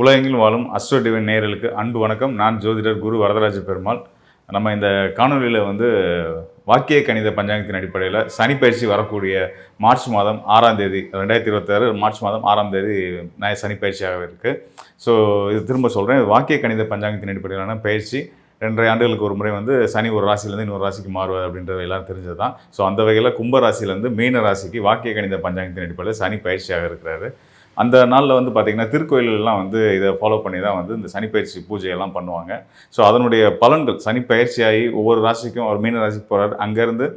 உலகெங்கிலும் வாழும் astro divine அன்பு வணக்கம். நான் ஜோதிடர் குரு வரதராஜ பெருமாள். நம்ம இந்த காணொலியில் வந்து வாக்கிய கணித பஞ்சாங்கத்தின் அடிப்படையில் சனிப்பயிற்சி வரக்கூடிய மார்ச் மாதம் ஆறாம் தேதி ரெண்டாயிரத்தி இருபத்தாறு மார்ச் மாதம் ஆறாம் தேதி நான் சனிப்பயிற்சியாக இருக்குது ஸோ இது திரும்ப சொல்கிறேன் வாக்கிய கணித பஞ்சாங்கத்தின் அடிப்படையிலான பயிற்சி. ரெண்டரை ஆண்டுகளுக்கு ஒரு முறை வந்து சனி ஒரு ராசியிலேருந்து இன்னொரு ராசிக்கு மாறுவது அப்படின்றது எல்லாம் தெரிஞ்சது தான் ஸோ அந்த வகையில் கும்ப ராசியிலேருந்து மீன ராசிக்கு வாக்கிய கணித பஞ்சாங்கத்தின் அடிப்படையில் சனி பயிற்சியாக இருக்கிறாரு. அந்த நாளில் வந்து பார்த்திங்கன்னா திருக்கோயிலெல்லாம் வந்து இதை ஃபாலோ பண்ணி தான் வந்து இந்த சனிப்பயிற்சி பூஜையெல்லாம் பண்ணுவாங்க. ஸோ அதனுடைய பலன்கள் சனிப்பயிற்சியாகி ஒவ்வொரு ராசிக்கும் ஒரு மீன ராசிக்கு போகிறார் அங்கேருந்து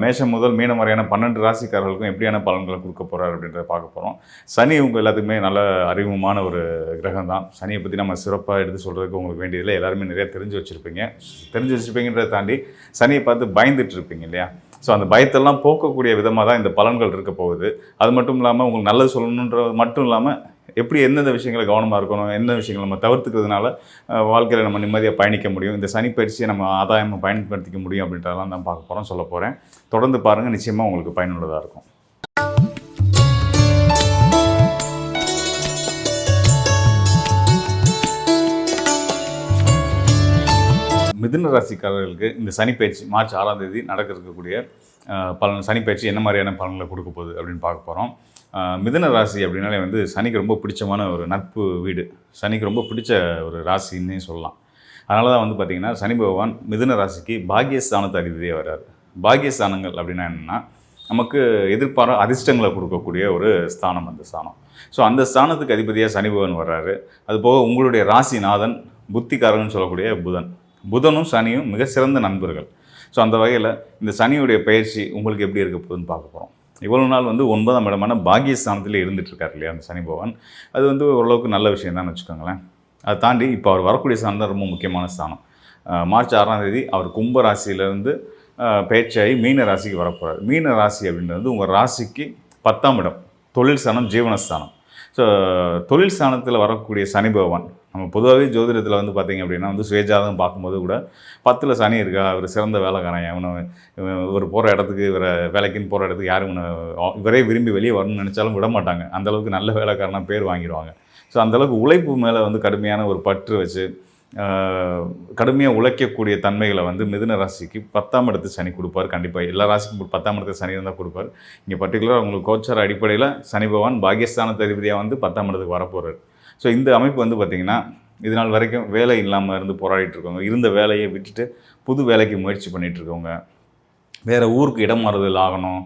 மேஷம் முதல் மீனம் வரையான பன்னெண்டு ராசிக்காரர்களுக்கும் எப்படியான பலன்களை கொடுக்க போகிறார் அப்படின்றத பார்க்க போகிறோம் சனி உங்கள் எல்லாத்துக்குமே நல்ல அறிமுகமான ஒரு கிரகம் தான். சனியை பற்றி நம்ம சிறப்பாக எடுத்து சொல்கிறதுக்கு உங்களுக்கு வேண்டியதில்லை. எல்லாருமே நிறையா தெரிஞ்சு வச்சுருப்பீங்க. தெரிஞ்சு வச்சுருப்பீங்கன்றதை தாண்டி சனியை பார்த்து பயந்துட்டு இருப்பீங்க இல்லையா? ஸோ அந்த பயத்தெல்லாம் போக்கக்கூடிய விதமாக தான் இந்த பலன்கள் இருக்க போகுது. அது மட்டும் இல்லாமல் உங்களுக்கு நல்லது சொல்லணுன்றது மட்டும் இல்லாமல் எப்படி எந்தெந்த விஷயங்களை கவனமாக இருக்கணும் எந்த விஷயங்களை நம்ம தவிர்த்துக்கிறதுனால வாழ்க்கையில் நம்ம நிம்மதியாக பயணிக்க முடியும். இந்த சனி பயிற்சியை நம்ம ஆதாயமாக பயன்படுத்திக்க முடியும் அப்படின்றதெல்லாம் தான் பார்க்க போகிறோம் சொல்ல போகிறேன் தொடர்ந்து பாருங்கள் நிச்சயமாக உங்களுக்கு பயனுள்ளதாக இருக்கும். மிதுன ராசிக்காரர்களுக்கு இந்த சனிப்பயிற்சி மார்ச் ஆறாம் தேதி நடக்க இருக்கக்கூடிய பலன் சனிப்பயிற்சி என்ன மாதிரியான பலன்களை கொடுக்க போகுது அப்படின்னு பார்க்க போகிறோம் மிதுன ராசி அப்படின்னாலே வந்து சனிக்கு ரொம்ப பிடிச்சமான ஒரு நட்பு வீடு. சனிக்கு ரொம்ப பிடிச்ச ஒரு ராசின்னே சொல்லலாம். அதனால தான் வந்து பார்த்திங்கன்னா சனி பகவான் மிதுன ராசிக்கு பாகியஸ்தானத்தை அதிபதியாக வர்றார். பாகியஸ்தானங்கள் அப்படின்னா என்னென்னா நமக்கு எதிர்பாரா அதிர்ஷ்டங்களை கொடுக்கக்கூடிய ஒரு ஸ்தானம் அந்த ஸ்தானம். ஸோ அந்த ஸ்தானத்துக்கு அதிபதியாக சனி பகவான் வர்றாரு. அது போக உங்களுடைய ராசிநாதன் புத்திக்காரன் சொல்லக்கூடிய புதன். புதனும் சனியும் மிக சிறந்த நண்பர்கள். ஸோ அந்த வகையில் இந்த சனியுடைய பயிற்சி உங்களுக்கு எப்படி இருக்க போகுதுன்னு பார்க்க போகிறோம் இவ்வளவு நாள் வந்து ஒன்பதாம் இடமான பாகியஸ்தானத்தில் இருந்துட்டுருக்காரு இல்லையா அந்த சனி பகவான். அது வந்து ஓரளவுக்கு நல்ல விஷயம் தான் வச்சுக்கோங்களேன். அதை தாண்டி இப்போ அவர் வரக்கூடிய ஸ்தானம் தான் ரொம்ப முக்கியமான ஸ்தானம். மார்ச் ஆறாம் தேதி அவர் கும்ப ராசியிலேருந்து பயிற்சியாகி மீன ராசிக்கு வரப்போகிறார் மீன ராசி அப்படின்றது உங்கள் ராசிக்கு பத்தாம் இடம். தொழில் ஸ்தானம் ஜீவனஸ்தானம். ஸோ தொழில் ஸ்தானத்தில் வரக்கூடிய சனி பகவான் நம்ம பொதுவாகவே ஜோதிடத்தில் வந்து பார்த்திங்க அப்படின்னா வந்து சுயஜாதகம் பார்க்கும்போது கூட பத்தில் சனி இருக்கா அவர் சிறந்த வேலைக்காரன் அவனை இவர் ஒரு போகிற இடத்துக்கு இவரை வேலைக்குன்னு போகிற இடத்துக்கு யாரும் இவனை இவரே விரும்பி வெளியே வரணும்னு நினச்சாலும் விட மாட்டாங்க. அந்தளவுக்கு நல்ல வேலைக்காரனாக பேர் வாங்கிடுவாங்க ஸோ அந்தளவுக்கு உழைப்பு மேலே வந்து கடுமையான ஒரு பற்று வச்சு கடுமையாக உழைக்கக்கூடிய தன்மைகளை வந்து மிதுன ராசிக்கு பத்தாம் இடத்து சனி கொடுப்பார் கண்டிப்பாக எல்லா ராசிக்கும் பத்தாம் இடத்து சனி இருந்தால் கொடுப்பார். இங்கே பர்டிகுலராக உங்களுக்கு கோச்சார அடிப்படையில் சனி பகவான் பாகியஸ்தான அதிபதியாக வந்து பத்தாம் இடத்துக்கு வரப்போகிறார் ஸோ இந்த அமைப்பு வந்து பார்த்திங்கன்னா இது நாள் வரைக்கும் வேலை இல்லாமல் இருந்து போராடிட்டு இருக்கவங்க இருந்த வேலையை விட்டுட்டு புது வேலைக்கு முயற்சி பண்ணிகிட்டு இருக்கவங்க வேறு ஊருக்கு இடம் மாறுதல் ஆகணும்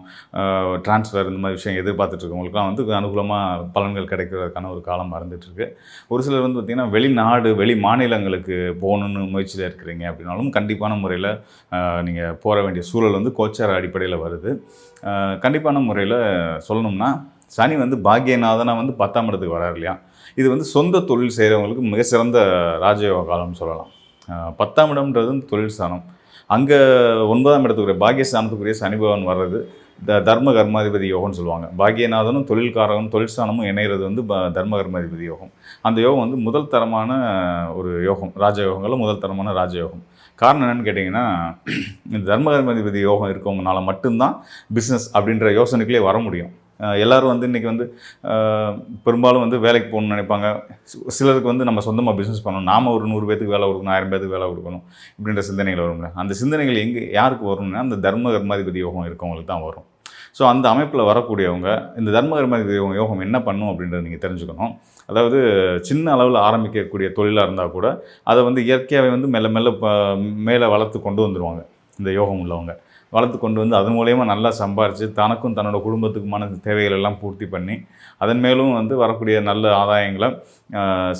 ட்ரான்ஸ்ஃபர் இந்த மாதிரி விஷயம் எதிர்பார்த்துட்ருக்கவங்களுக்குலாம் வந்து அனுகூலமாக பலன்கள் கிடைக்கிறதுக்கான ஒரு காலம் மறந்துட்டுருக்கு ஒரு சிலர் வந்து பார்த்திங்கன்னா வெளிநாடு வெளி மாநிலங்களுக்கு போகணுன்னு முயற்சியில் இருக்கிறீங்க அப்படின்னாலும் கண்டிப்பான முறையில் நீங்கள் போக வேண்டிய சூழல் வந்து கோச்சார அடிப்படையில் வருது. கண்டிப்பான முறையில் சொல்லணும்னா சனி வந்து பாக்கியநாதனாக வந்து பத்தாம் இடத்துக்கு வரார் இல்லையா? இது வந்து சொந்த தொழில் செய்கிறவங்களுக்கு மிக சிறந்த ராஜயோக காலம்னு சொல்லலாம். பத்தாம் இடம்ன்றது வந்து தொழில் ஸ்தானம். அங்கே ஒன்பதாம் இடத்துக்குரிய பாக்கியஸ்தானத்துக்குரிய சனி வர்றது த தர்ம கர்மாதிபதி யோகம்னு சொல்லுவாங்க. பாக்கியநாதனும் தொழில்காரனும் தொழிற்சானமும் இணைகிறது இணையிறது வந்து ப தர்ம கர்மாதிபதி யோகம். அந்த யோகம் வந்து முதல் தரமான ஒரு யோகம். ராஜயோகங்களில் முதல் தரமான ராஜயோகம் காரணம் என்னென்னு கேட்டிங்கன்னா இந்த தர்ம கர்மாதிபதி யோகம் இருக்கவங்கனால மட்டும்தான் பிஸ்னஸ் அப்படின்ற யோசனைக்குள்ளே வர முடியும். எல்லோரும் வந்து இன்றைக்கி வந்து பெரும்பாலும் வந்து வேலைக்கு போகணும்னு நினைப்பாங்க. சிலருக்கு வந்து நம்ம சொந்தமாக பிஸ்னஸ் பண்ணணும். நாம ஒரு நூறு பேத்துக்கு வேலை கொடுக்கணும் ஆயிரம் பேத்துக்கு வேலை கொடுக்கணும் இப்படின்ற சிந்தனைகள் வரும்ல அந்த சிந்தனைகள் எங்கே யாருக்கு வரும்னா அந்த தர்ம கர்மாதிபதி யோகம் இருக்கவங்களுக்கு தான் வரும். ஸோ அந்த அமைப்பில் வரக்கூடியவங்க இந்த தர்ம கர்மாதிபதி யோகம் யோகம் என்ன பண்ணும் அப்படின்றத நீங்கள் தெரிஞ்சுக்கணும். அதாவது சின்ன அளவில் ஆரம்பிக்கக்கூடிய தொழிலாக இருந்தால் கூட அதை வந்து இயற்கையாகவே வந்து மெல்ல மெல்ல மேலே வளர்த்து கொண்டு வந்துடுவாங்க இந்த யோகம் உள்ளவங்க. வளர்த்து கொண்டு வந்து அதன் மூலயமா நல்லா சம்பாரித்து தனக்கும் தன்னோட குடும்பத்துக்குமான தேவைகள் எல்லாம் பூர்த்தி பண்ணி அதன் மேலும் வந்து வரக்கூடிய நல்ல ஆதாயங்களை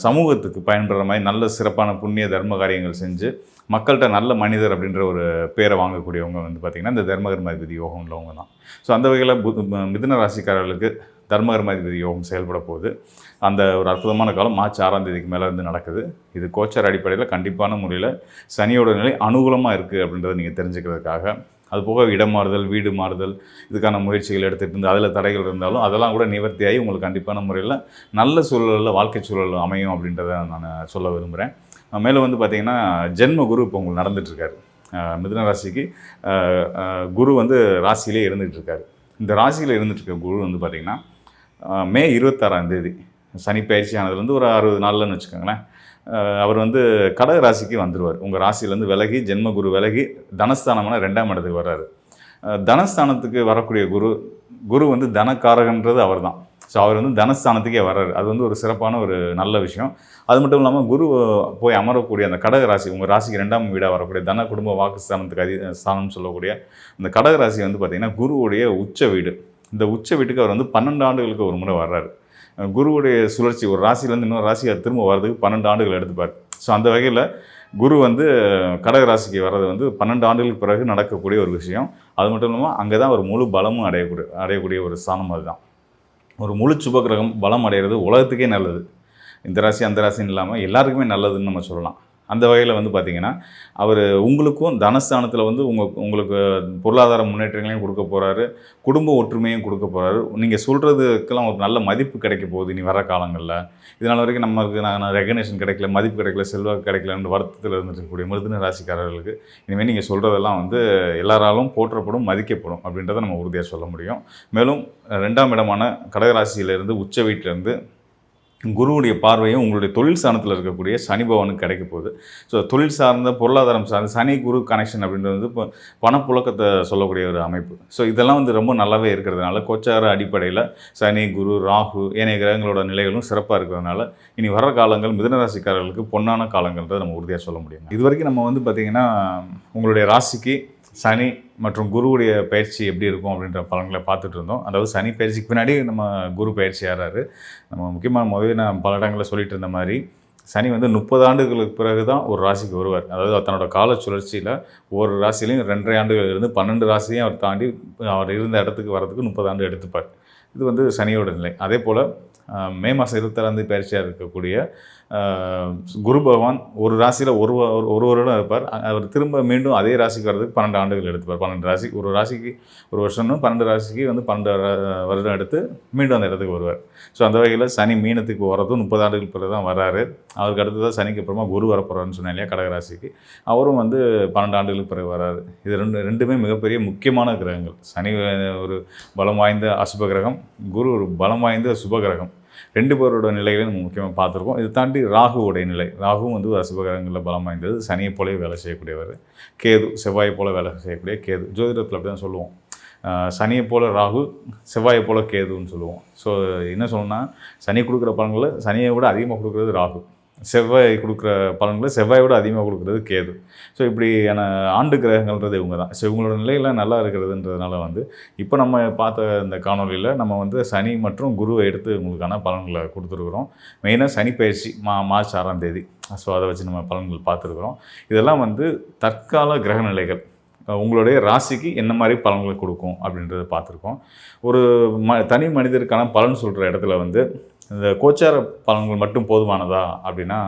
சமூகத்துக்கு பயன்படுற மாதிரி நல்ல சிறப்பான புண்ணிய தர்ம காரியங்கள் செஞ்சு மக்கள்கிட்ட நல்ல மனிதர் அப்படின்ற ஒரு பேரை வாங்கக்கூடியவங்க வந்து பார்த்திங்கன்னா இந்த தர்மகர்மாதிபதி யோகம் உள்ளவங்க தான். ஸோ அந்த வகையில் புத மிதுன ராசிக்காரர்களுக்கு தர்மகர்மாதிபதி யோகம் செயல்பட போகுது. அந்த ஒரு அற்புதமான காலம் மார்ச் ஆறாம் தேதிக்கு மேலே வந்து நடக்குது. இது கோச்சர் அடிப்படையில் கண்டிப்பான முறையில் சனியோட நிலை அனுகூலமாக இருக்குது அப்படின்றத நீங்கள் தெரிஞ்சுக்கிறதுக்காக அது போக இடம் மாறுதல் வீடு மாறுதல் இதுக்கான முயற்சிகள் எடுத்துகிட்டு இருந்து அதில் தடைகள் இருந்தாலும் அதெல்லாம் கூட நிவர்த்தியாகி உங்களுக்கு கண்டிப்பான முறையில் நல்ல சூழலில் வாழ்க்கை சூழல் அமையும் அப்படின்றத நான் சொல்ல விரும்புகிறேன் மேலும் வந்து பார்த்திங்கன்னா ஜென்ம குரு இப்போ உங்களுக்கு நடந்துட்டுருக்காரு மிதுன ராசிக்கு குரு வந்து ராசியிலே இருந்துகிட்டு இருக்காரு. இந்த ராசியில் இருந்துட்டு இருக்க குரு வந்து பார்த்திங்கன்னா மே இருபத்தாறாம் தேதி சனி பயிற்சி ஆனதுலேருந்து ஒரு அறுபது நாள்லன்னு வச்சுக்கோங்களேன். அவர் வந்து கடக ராசிக்கு வந்துடுவார் உங்கள் ராசியிலேருந்து விலகி ஜென்ம குரு விலகி தனஸ்தானமான ரெண்டாம் இடத்துக்கு வர்றாரு. தனஸ்தானத்துக்கு வரக்கூடிய குரு குரு வந்து தனக்காரகன்றது அவர் தான் ஸோ அவர் வந்து தனஸ்தானத்துக்கே வர்றாரு. அது வந்து ஒரு சிறப்பான ஒரு நல்ல விஷயம். அது மட்டும் இல்லாமல் குரு போய் அமரக்கூடிய அந்த கடக ராசி உங்கள் ராசிக்கு ரெண்டாம் வீடாக வரக்கூடிய தன குடும்ப வாக்குஸ்தானத்துக்கு அதி ஸ்தானம்னு சொல்லக்கூடிய அந்த கடக ராசி வந்து பார்த்திங்கன்னா குருவுடைய உச்ச வீடு. இந்த உச்ச வீட்டுக்கு அவர் வந்து பன்னெண்டு ஆண்டுகளுக்கு ஒரு முறை வர்றாரு. குருவுடைய சுழற்சி ஒரு ராசியிலேருந்து இன்னொரு ராசி திரும்ப வர்றதுக்கு பன்னெண்டு ஆண்டுகள் எடுத்துப்பார். ஸோ அந்த வகையில் குரு வந்து கடக ராசிக்கு வர்றது வந்து பன்னெண்டு ஆண்டுகளுக்கு பிறகு நடக்கக்கூடிய ஒரு விஷயம். அது மட்டும் இல்லாமல் அங்கே தான் ஒரு முழு பலமும் அடையக்கூடிய அடையக்கூடிய ஒரு ஸ்தானம் அதுதான். ஒரு முழு சுபகிரகம் பலம் அடைகிறது உலகத்துக்கே நல்லது. இந்த ராசி அந்த ராசின்னு இல்லாமல் எல்லாருக்குமே நல்லதுன்னு நம்ம சொல்லலாம். அந்த வகையில் வந்து பார்த்திங்கன்னா அவர் உங்களுக்கும் தனஸ்தானத்தில் வந்து உங்கள் உங்களுக்கு பொருளாதார முன்னேற்றங்களையும் கொடுக்க போகிறாரு குடும்ப ஒற்றுமையும் கொடுக்க போகிறாரு நீங்கள் சொல்கிறதுக்கெல்லாம் ஒரு நல்ல மதிப்பு கிடைக்க போகுது இனி வர காலங்களில். இதனால் வரைக்கும் நமக்கு நான் ரெகனேஷன் கிடைக்கல மதிப்பு கிடைக்கல செல்வாக்கு கிடைக்கலன்ற வருத்தத்தில் இருந்துருக்கக்கூடிய மிருதுன ராசிக்காரர்களுக்கு இனிமேல் நீங்கள் சொல்கிறதெல்லாம் வந்து எல்லாராலும் போற்றப்படும் மதிக்கப்படும் அப்படின்றத நம்ம உறுதியாக சொல்ல முடியும். மேலும் ரெண்டாம் இடமான கடகராசியிலிருந்து உச்ச வீட்டிலேருந்து குருவுடைய பார்வையும் உங்களுடைய தொழில் சாணத்தில் இருக்கக்கூடிய சனி பவனுக்கு கிடைக்க போகுது. ஸோ தொழில் சார்ந்த பொருளாதாரம் சார்ந்த சனி குரு கனெக்ஷன் அப்படின்றது வந்து இப்போ பணப்புழக்கத்தை சொல்லக்கூடிய ஒரு அமைப்பு. ஸோ இதெல்லாம் வந்து ரொம்ப நல்லாவே இருக்கிறதுனால கோச்சார அடிப்படையில் சனி குரு ராகு ஏனைய கிரகங்களோட நிலைகளும் சிறப்பாக இருக்கிறதுனால இனி வர காலங்கள் மிதனராசிக்காரர்களுக்கு பொன்னான காலங்கள்ன்றதை நம்ம உறுதியாக சொல்ல முடியும் இது வரைக்கும் நம்ம வந்து பார்த்திங்கன்னா உங்களுடைய ராசிக்கு சனி மற்றும் குருவுடைய பயிற்சி எப்படி இருக்கும் அப்படின்ற பலன்களை பார்த்துட்டு இருந்தோம். அதாவது சனி பயிற்சிக்கு பின்னாடி நம்ம குரு பயிற்சி ஆறாரு. நம்ம முக்கியமாக முதல்ல நான் பல இடங்களில் சொல்லிட்டு இருந்த மாதிரி சனி வந்து முப்பது ஆண்டுகளுக்கு பிறகு தான் ஒரு ராசிக்கு வருவார். அதாவது தன்னோட கால சுழற்சியில் ஒரு ராசிலையும் ரெண்டரை ஆண்டுகள் இருந்து பன்னெண்டு ராசியும் அவர் தாண்டி அவர் இருந்த இடத்துக்கு வரதுக்கு முப்பது ஆண்டு எடுத்துப்பார். இது வந்து சனியோட நிலை. அதே போல் மே மாதம் இருபத்தாறாந்தேதி பயிற்சியாக இருக்கக்கூடிய குரு பகவான் ஒரு ராசியில் ஒரு ஒரு- ஒரு வருடம் இருப்பார். அவர் திரும்ப மீண்டும் அதே ராசிக்கு வர்றதுக்கு பன்னெண்டு ஆண்டுகள் எடுத்துப்பார். பன்னெண்டு ராசி ஒரு ராசிக்கு ஒரு வருஷம்னு பன்னெண்டு ராசிக்கு வந்து பன்னெண்டு வருடம் எடுத்து மீண்டும் அந்த இடத்துக்கு வருவார். ஸோ அந்த வகையில் சனி மீனத்துக்கு வரதும் முப்பது ஆண்டுகள் பிறகு தான் வராரு அவருக்கு அடுத்து தான் சனிக்கு அப்புறமா குரு வரப்போகிறாருன்னு சொன்னேன் இல்லையா கடகராசிக்கு அவரும் வந்து பன்னெண்டு ஆண்டுகளுக்கு பிறகு வராரு இது ரெண்டு ரெண்டுமே மிகப்பெரிய முக்கியமான கிரகங்கள். சனி ஒரு பலம் வாய்ந்த அசுப கிரகம் குரு ஒரு பலம் வாய்ந்த சுப கிரகம். ரெண்டு பேரோட நிலைகளையும் நம்ம முக்கியமாக பார்த்துருக்கோம். இதை தாண்டி ராகுவோடைய நிலை. ராகுவும் வந்து அசுபகரங்களில் பலம் வாய்ந்தது. சனியை போலவே வேலை செய்யக்கூடியவர். கேது செவ்வாயை போல வேலை செய்யக்கூடிய கேது. ஜோதிடத்தில் அப்படி தான் சொல்லுவோம் சனியை போல ராகு செவ்வாயை போல கேதுன்னு சொல்லுவோம். ஸோ என்ன சொல்லணும்னா சனி கொடுக்குற பலன்களை சனியை விட அதிகமாக கொடுக்குறது ராகு. செவ்வாய் கொடுக்குற பலன்களை செவ்வாயோட விட அதிகமாக கொடுக்குறது கேது. ஸோ இப்படியான ஆண்டு கிரகங்கள்ன்றது இவங்க தான். ஸோ இவங்களோட நிலையெல்லாம் நல்லா இருக்கிறதுன்றதுனால வந்து இப்போ நம்ம பார்த்த இந்த காணொலியில் நம்ம வந்து சனி மற்றும் குருவை எடுத்து உங்களுக்கான பலன்களை கொடுத்துருக்குறோம். மெயினாக சனி பயிற்சி மா மார்ச் ஆறாம் தேதி. ஸோ அதை வச்சு நம்ம பலன்கள் பார்த்துருக்குறோம். இதெல்லாம் வந்து தற்கால கிரக நிலைகள். உங்களுடைய ராசிக்கு என்ன மாதிரி பலன்களை கொடுக்கும் அப்படின்றத பார்த்துருக்கோம். ஒரு ம தனி மனிதருக்கான பலன் சொல்கிற இடத்துல வந்து இந்த கோச்சார பலன்கள் மட்டும் போதுமானதா அப்படின்னா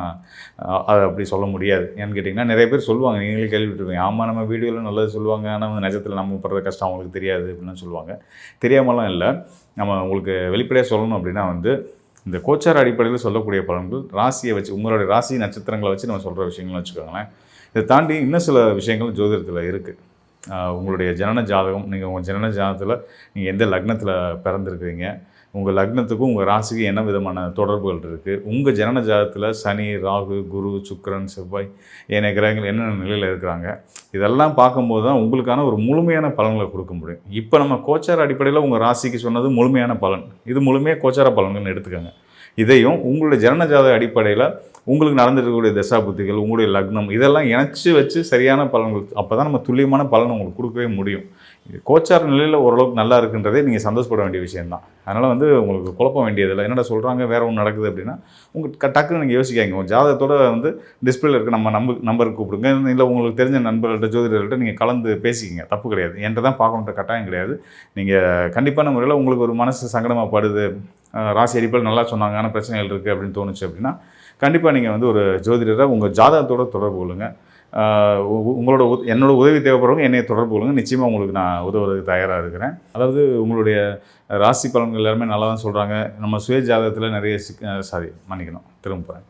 அதை அப்படி சொல்ல முடியாது. ஏன்னு கேட்டிங்கன்னா நிறைய பேர் சொல்லுவாங்க நீங்களே கேள்விப்பட்டிருப்பீங்க ஆமாம் நம்ம வீடியோவில் நல்லது சொல்லுவாங்க ஆனால் நிஜத்தில் நம்ம படுற கஷ்டம் அவங்களுக்கு தெரியாது அப்படின்னு சொல்லுவாங்க. தெரியாமலாம் இல்லை. நம்ம உங்களுக்கு வெளிப்படையாக சொல்லணும் அப்படின்னா வந்து இந்த கோச்சார அடிப்படையில் சொல்லக்கூடிய பலன்கள் ராசியை வச்சு உங்களுடைய ராசி நட்சத்திரங்களை வச்சு நம்ம சொல்கிற விஷயங்கள்னு வச்சுக்கோங்களேன். இதை தாண்டி இன்னும் சில விஷயங்கள் ஜோதிடத்தில் இருக்குது உங்களுடைய ஜனன ஜாதகம் நீங்கள் உங்கள் ஜனன ஜாதகத்தில் நீங்கள் எந்த லக்னத்தில் பிறந்திருக்கிறீங்க உங்கள் லக்னத்துக்கும் உங்கள் ராசிக்கும் என்ன விதமான தொடர்புகள் இருக்குது உங்கள் ஜனன ஜாதகத்தில் சனி ராகு குரு சுக்கரன் செவ்வாய் ஏனைய கிரகங்கள் என்னென்ன நிலையில் இருக்கிறாங்க? இதெல்லாம் பார்க்கும்போது தான் உங்களுக்கான ஒரு முழுமையான பலன்களை கொடுக்க முடியும். இப்போ நம்ம கோச்சார அடிப்படையில் உங்கள் ராசிக்கு சொன்னது முழுமையான பலன். இது முழுமையாக கோச்சார பலன்கள்னு எடுத்துக்கோங்க. இதையும் உங்களுடைய ஜனன ஜாதக அடிப்படையில் உங்களுக்கு நடந்துருக்கக்கூடிய தசா புத்திகள் உங்களுடைய லக்னம் இதெல்லாம் இணைச்சி வச்சு சரியான பலன்கள் அப்போ தான் நம்ம துல்லியமான பலன் உங்களுக்கு கொடுக்கவே முடியும். இது கோச்சார நிலையில் ஓரளவுக்கு நல்லா இருக்குன்றதே நீங்கள் சந்தோஷப்பட வேண்டிய விஷயம்தான். அதனால் வந்து உங்களுக்கு குழப்பம் வேண்டியதில்லை. என்னடா சொல்கிறாங்க வேறு ஒன்று நடக்குது அப்படின்னா உங்களுக்கு டக்குன்னு நீங்கள் யோசிக்காங்க உங்கள் ஜாதகத்தோட வந்து டிஸ்பிளேல இருக்க நம்ம நம்பர் நம்பருக்கு கூப்பிடுங்க. இல்லை உங்களுக்கு தெரிஞ்ச நண்பர்கள்ட்ட ஜோதிடர்கள்ட்ட நீங்கள் கலந்து பேசிக்கிங்க. தப்பு கிடையாது. என்கிட்ட தான் பார்க்கணுன்ற கட்டாயம் கிடையாது. நீங்கள் கண்டிப்பான முறையில் உங்களுக்கு ஒரு மனசு சங்கடமாக படுது. ராசி அடிப்படையில் நல்லா சொன்னாங்க. ஆனால் பிரச்சனைகள் இருக்குது அப்படின்னு தோணுச்சு அப்படின்னா கண்டிப்பாக நீங்கள் வந்து ஒரு ஜோதிடரை உங்கள் ஜாதகத்தோட தொடர்பு கொள்ளுங்கள் உங்களோட உத- என்னோட உதவி தேவைப்படுறவங்க என்னை தொடர்பு கொள்ளுங்க. நிச்சயமாக உங்களுக்கு நான் உதவுறதுக்கு தயாராக இருக்கிறேன். அதாவது உங்களுடைய ராசி பலன்கள் எல்லாருமே நல்லா தான் சொல்கிறாங்க நம்ம சுய ஜாதகத்தில் நிறைய சிக் சாரி மன்னிக்கணும். திரும்ப போகிறேன்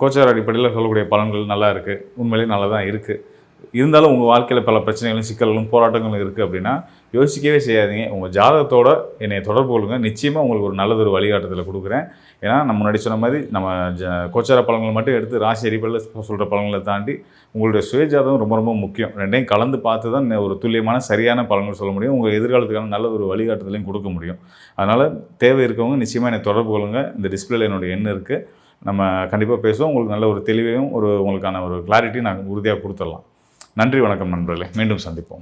கோச்சார் அடிப்படையில் சொல்லக்கூடிய பலன்கள் நல்லா இருக்குது உண்மையிலேயே நல்லா தான் இருக்குது இருந்தாலும் உங்கள் வாழ்க்கையில் பல பிரச்சனைகளும் சிக்கல்களும் போராட்டங்களும் இருக்குது அப்படின்னா யோசிக்கவே செய்யாதீங்க. உங்கள் ஜாதகத்தோட என்னை தொடர்பு கொள்ளுங்க. நிச்சயமாக உங்களுக்கு ஒரு நல்லதொரு வழிகாட்டுதலை கொடுக்குறேன். ஏன்னா நம்ம முன்னாடி சொன்ன மாதிரி நம்ம ஜ கோச்சார பழங்களை மட்டும் எடுத்து ராசி அடிப்படையில் சொல்கிற பழங்களை தாண்டி உங்களுடைய சுயஜாதகம் ரொம்ப ரொம்ப முக்கியம். ரெண்டையும் கலந்து பார்த்து தான் ஒரு துல்லியமான சரியான பழங்கள் சொல்ல முடியும். உங்கள் எதிர்காலத்துக்கான நல்ல ஒரு வழிகாட்டுதலையும் கொடுக்க முடியும். அதனால் தேவை இருக்கவங்க நிச்சயமாக என்னை தொடர்பு கொள்ளுங்கள் இந்த டிஸ்பிளேல என்னுடைய எண்ணு இருக்குது நம்ம கண்டிப்பாக பேசுவோம். உங்களுக்கு நல்ல ஒரு தெளிவையும் ஒரு உங்களுக்கான ஒரு கிளாரிட்டியும் நாங்கள் உறுதியாக கொடுத்துடலாம். நன்றி வணக்கம் நண்பர்களே. மீண்டும் சந்திப்போம்.